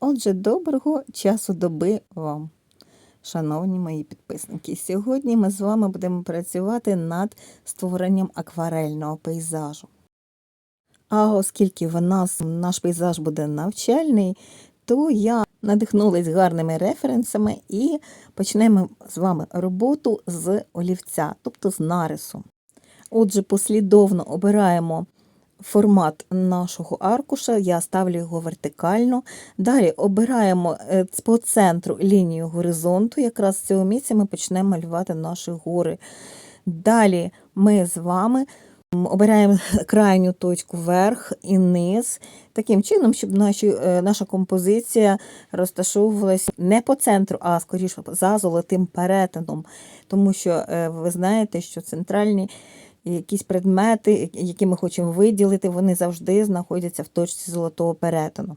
Отже, доброго часу доби вам, шановні мої підписники. Сьогодні ми з вами будемо працювати над створенням акварельного пейзажу. А оскільки в нас наш пейзаж буде навчальний, то я надихнулась гарними референсами і почнемо з вами роботу з олівця, тобто з нарису. Отже, послідовно обираємо формат нашого аркуша, я ставлю його вертикально. Далі обираємо е, по центру лінію горизонту, якраз з цього місця ми почнемо малювати наші гори. Далі ми з вами обираємо крайню точку вверх і низ, таким чином, щоб наші, е, наша композиція розташовувалася не по центру, а скоріше за золотим перетином. Тому що е, ви знаєте, що центральні якісь предмети, які ми хочемо виділити, вони завжди знаходяться в точці золотого перетину.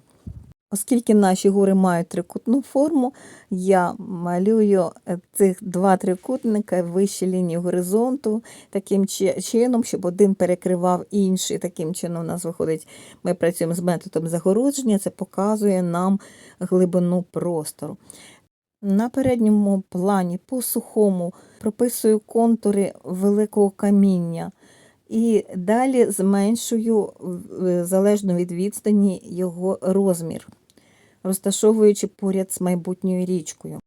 Оскільки наші гори мають трикутну форму, я малюю е, цих два трикутника вище лінії горизонту, таким чином, щоб один перекривав інший. Таким чином, у нас виходить, ми працюємо з методом загородження, це показує нам глибину простору. На передньому плані по сухому прописую контури великого каміння і далі зменшую залежно від відстані його розмір, розташовуючи поряд з майбутньою річкою.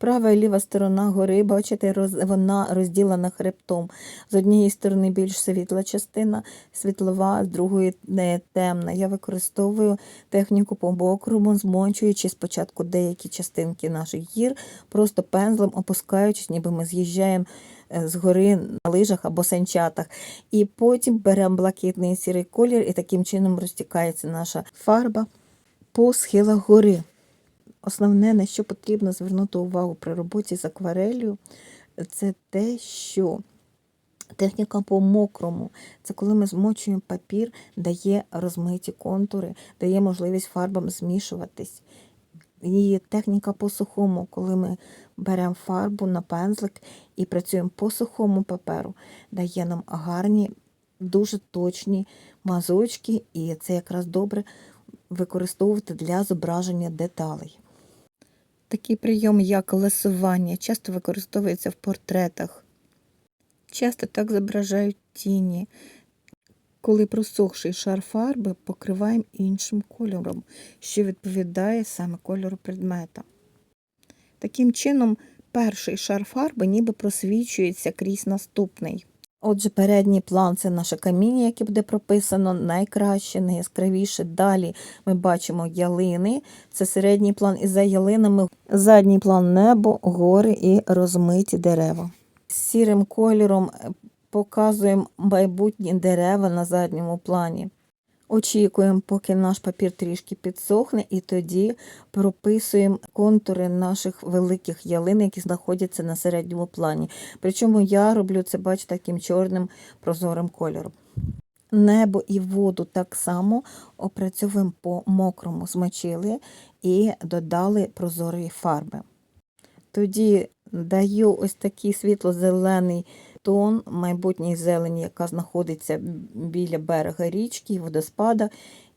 Права і ліва сторона гори, бачите, роз- вона розділена хребтом. З однієї сторони більш світла частина, світлова, з другої не темна. Я використовую техніку по мокрому, змочуючи спочатку деякі частинки наших гір, просто пензлем опускаючись, ніби ми з'їжджаємо е, з гори на лижах або санчатах. І потім беремо блакитний сірий колір, і таким чином розтікається наша фарба по схилах гори. Основне, на що потрібно звернути увагу при роботі з акварелью, це те, що техніка по мокрому, це коли ми змочуємо папір, дає розмиті контури, дає можливість фарбам змішуватись. І техніка по сухому, коли ми беремо фарбу на пензлик і працюємо по сухому паперу, дає нам гарні, дуже точні мазочки, і це якраз добре використовувати для зображення деталей. Такий прийом, як ласування, часто використовується в портретах. Часто так зображають тіні, коли просохший шар фарби покриваємо іншим кольором, що відповідає саме кольору предмета. Таким чином, перший шар фарби ніби просвічується крізь наступний. Отже, передній план це наше каміння, яке буде прописано найкраще, найяскравіше. Далі ми бачимо ялини, це середній план, і за ялинами задній план небо, гори і розмиті дерева. Сірим кольором е, показуємо майбутні дерева на задньому плані. Очікуємо, поки наш папір трішки підсохне, і тоді прописуємо контури наших великих ялин, які знаходяться на середньому плані. Причому я роблю це, бачите, таким чорним прозорим кольором. Небо і воду так само опрацьовуємо по мокрому, змочили і додали прозорої фарби. Тоді даю ось такий світло-зелений тон майбутній зелені, яка знаходиться біля берега річки, водоспада,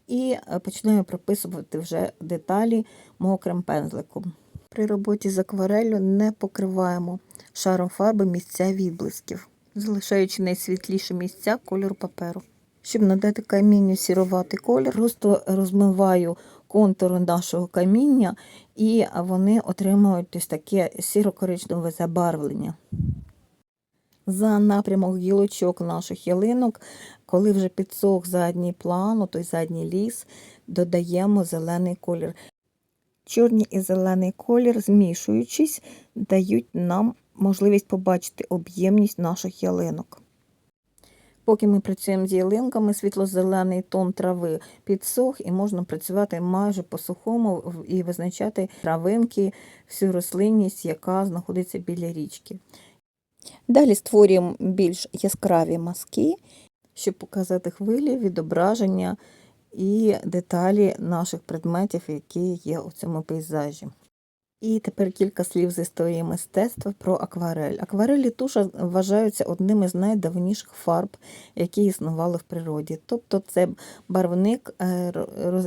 і е, починаю прописувати вже деталі мокрим пензликом. При роботі з аквареллю не покриваємо шаром фарби місця відблисків, залишаючи найсвітліші місця кольору паперу. Щоб надати камінню сіруватий колір, просто розмиваю контури нашого каміння, і вони отримують ось таке сіро-коричневе забарвлення. За напрямок гілочок наших ялинок, коли вже підсох задній план, той задній ліс, додаємо зелений колір. Чорний і зелений колір, змішуючись, дають нам можливість побачити об'ємність наших ялинок. Поки ми працюємо з ялинками, світло-зелений тон трави підсох, і можна працювати майже по сухому і визначати травинки, всю рослинність, яка знаходиться біля річки. Далі створюємо більш яскраві мазки, щоб показати хвилі, відображення і деталі наших предметів, які є у цьому пейзажі. І тепер кілька слів з історії мистецтва про акварель. Акварель і туша вважаються одним із найдавніших фарб, які існували в природі. Тобто це барвник, е,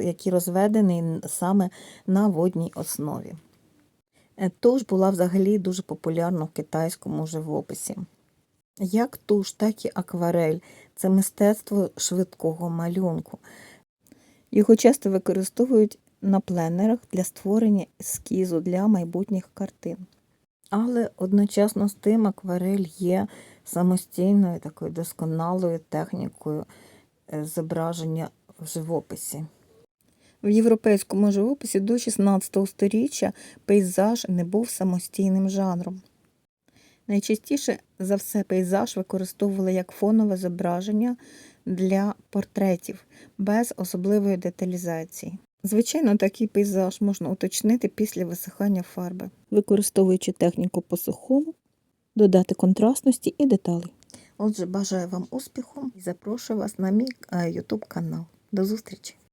який розведений саме на водній основі. Е, Туш була взагалі дуже популярна в китайському живописі. Як туш, так і акварель це мистецтво швидкого малюнку. Його часто використовують на пленерах для створення ескізу для майбутніх картин. Але одночасно з тим акварель є самостійною такою досконалою технікою е, зображення в живописі. В європейському живописі до 16 століття пейзаж не був самостійним жанром. Найчастіше за все пейзаж використовували як фонове зображення для портретів без особливої деталізації. Звичайно, такий пейзаж можна уточнити після висихання фарби, використовуючи техніку по сухому, додати контрастності і деталей. Отже, бажаю вам успіху і запрошую вас на мій YouTube канал. До зустрічі!